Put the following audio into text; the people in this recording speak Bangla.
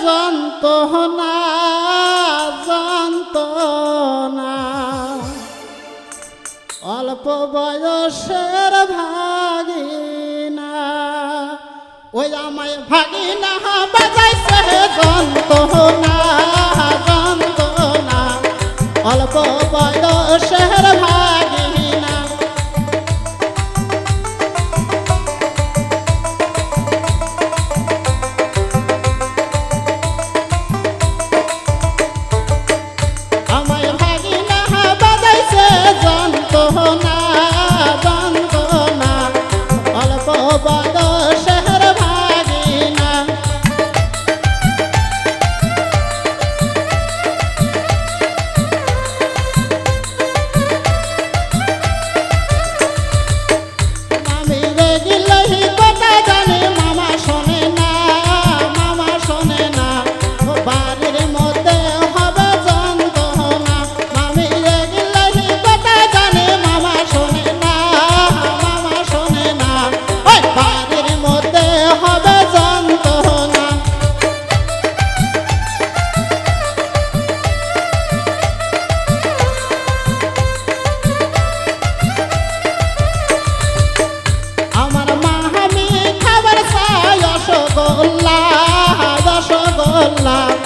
যন্তনা যন্তনা অল্প বয়সের ভাগিনা ওই আমায় ভাগিনা বাজাইছে যন্তনা যন্তনা অল্প বয়সের ভাগ lá.